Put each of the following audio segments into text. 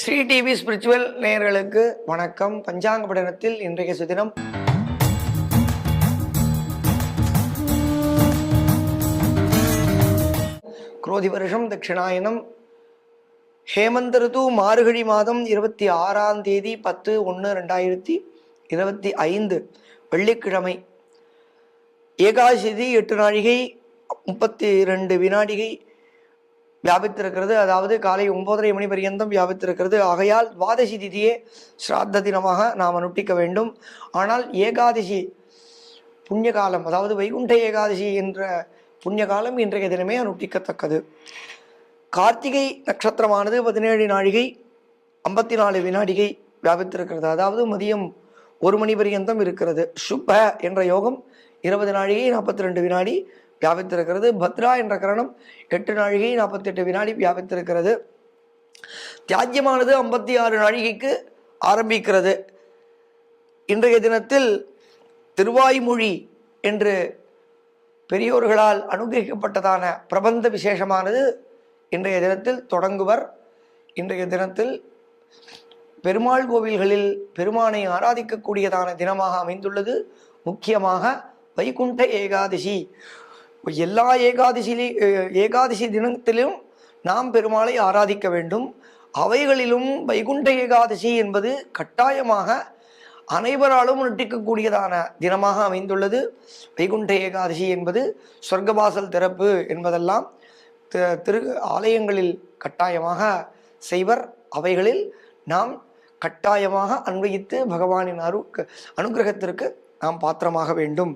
Sri TV spiritual நேயர்களுக்கு வணக்கம். பஞ்சாங்க படனத்தில் இன்றைய சுதினம். குரோதி வருஷம் தட்சிணாயனம். ஹேமந்த ரிது மார்கழி மாதம் இருபத்தி ஆறாம் தேதி பத்து ஒன்று ரெண்டாயிரத்தி இருபத்தி ஐந்து வெள்ளிக்கிழமை. ஏகாசிதி எட்டு நாழிகை முப்பத்தி ரெண்டு வினாடிகை வியாபித்திருக்கிறது. அதாவது காலை ஒன்பதரை மணி பரியந்தம் வியாபித்திருக்கிறது. ஆகையால் துவாதசி திதியே ஸ்ராத்த தினமாக நாம் அனுட்டிக்க வேண்டும். ஆனால் ஏகாதசி புண்ணிய காலம் அதாவது வைகுண்ட ஏகாதசி என்ற புண்ணிய காலம் இன்றைய தினமே அனுஷ்டிக்கத்தக்கது. கார்த்திகை நட்சத்திரமானது பதினேழு நாழிகை ஐம்பத்தி நாலு வினாடிகை வியாபித்திருக்கிறது. அதாவது மதியம் ஒரு மணி பரியந்தம் இருக்கிறது. சுப்ப என்ற யோகம் இருபது நாழிகை நாற்பத்தி ரெண்டு வினாடி வியாபித்திருக்கிறது. பத்ரா என்ற கரணம் எட்டு நாழிகை நாற்பத்தெட்டு வினாடி வியாபித்திருக்கிறது. தியாஜ்யமானது ஐம்பத்தி ஆறு நாழிகைக்கு ஆரம்பிக்கிறது. இன்றைய தினத்தில் திருவாய்மொழி என்று பெரியோர்களால் அனுகிரகிக்கப்பட்டதான பிரபந்த விசேஷமானது இன்றைய தினத்தில் தொடங்குவர். இன்றைய தினத்தில் பெருமாள் கோவில்களில் பெருமானை ஆராதிக்கக்கூடியதான தினமாக அமைந்துள்ளது. முக்கியமாக வைகுண்ட ஏகாதசி. எல்லா ஏகாதசியிலே ஏகாதசி தினத்திலும் நாம் பெருமாளை ஆராதிக்க வேண்டும். அவைகளிலும் வைகுண்ட ஏகாதசி என்பது கட்டாயமாக அனைவராலும் நட்டிக்கக்கூடியதான தினமாக அமைந்துள்ளது. வைகுண்ட ஏகாதசி என்பது சொர்க்கவாசல் திறப்பு என்பதெல்லாம் திரு ஆலயங்களில் கட்டாயமாக செய்வர். அவைகளில் நாம் கட்டாயமாக அன்வயித்து பகவானின் அரு அனுகிரகத்திற்கு நாம் பாத்திரமாக வேண்டும்.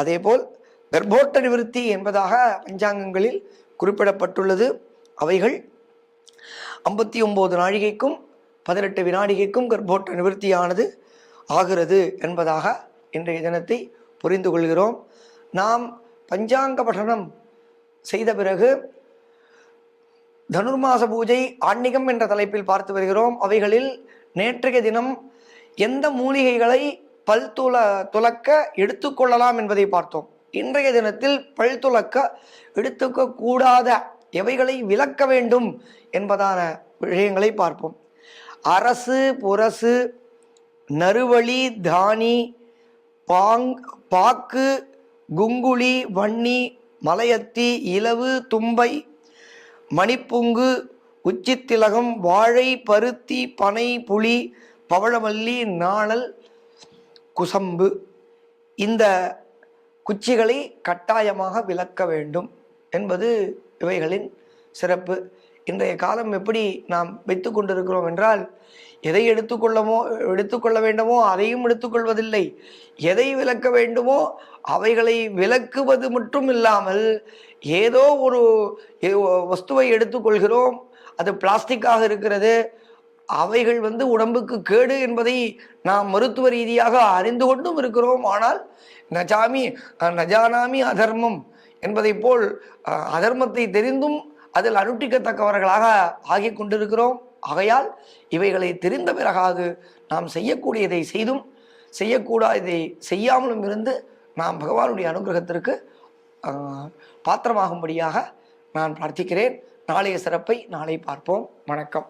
அதேபோல் கர்ப்போட்ட நிவிருத்தி என்பதாக பஞ்சாங்கங்களில் குறிப்பிடப்பட்டுள்ளது. அவைகள் ஐம்பத்தி ஒம்பது நாழிகைக்கும் பதினெட்டு வினாடிகைக்கும் கர்ப்போட்ட நிவர்த்தியானது ஆகிறது என்பதாக இன்றைய தினத்தை புரிந்து கொள்கிறோம். நாம் பஞ்சாங்க பఠனம் செய்த பிறகு தனுர்மாச பூஜை ஆன்மீகம் என்ற தலைப்பில் பார்த்து வருகிறோம். அவைகளில் நேற்றைய தினம் எந்த மூலிகைகளை பல் துள துலக்க எடுத்துக்கொள்ளலாம் என்பதை பார்த்தோம். இன்றைய தினத்தில் பல் எடுத்துக்கக்கூடாத எவைகளை விலக்க வேண்டும் என்பதான விஷயங்களை பார்ப்போம். அரசு புரசு நறுவழி தானி பாங் பாக்கு குங்குளி வன்னி மலையத்தி இலவு தும்பை மணிப்புங்கு உச்சித்திலகம் வாழை பருத்தி பனை புளி பவழமல்லி நாணல் குசம்பு. இந்த குச்சிகளை கட்டாயமாக விலக்க வேண்டும் என்பது இவைகளின் சிறப்பு. இன்றைய காலம் எப்படி நாம் வைத்து கொண்டிருக்கிறோம் என்றால் எதை எடுத்துக்கொள்ளமோ எடுத்துக்கொள்ள வேண்டுமோ அதையும் எடுத்துக்கொள்வதில்லை எதை விலக்க வேண்டுமோ அவைகளை விலக்குவது மட்டும் இல்லாமல் ஏதோ ஒரு வஸ்துவை எடுத்துக்கொள்கிறோம் அது பிளாஸ்டிக்காக இருக்கிறது அவைகள் வந்து உடம்புக்கு கேடு என்பதை நாம் மருத்துவ ரீதியாக அறிந்து கொண்டும் இருக்கிறோம். ஆனால் நஜாமி நஜானாமி அதர்மம் என்பதைப் போல் அதர்மத்தை தெரிந்தும் அதில் அனுட்டிக்கத்தக்கவர்களாக ஆகிக் கொண்டிருக்கிறோம். ஆகையால் இவைகளை தெரிந்த பிறகாது நாம் செய்யக்கூடியதை செய்தும் செய்யக்கூடாததை செய்யாமலும் இருந்து நாம் பகவானுடைய அனுகிரகத்திற்கு பாத்திரமாகும்படியாக நான் பிரார்த்திக்கிறேன். நாளைய சிறப்பை நாளை பார்ப்போம். வணக்கம்.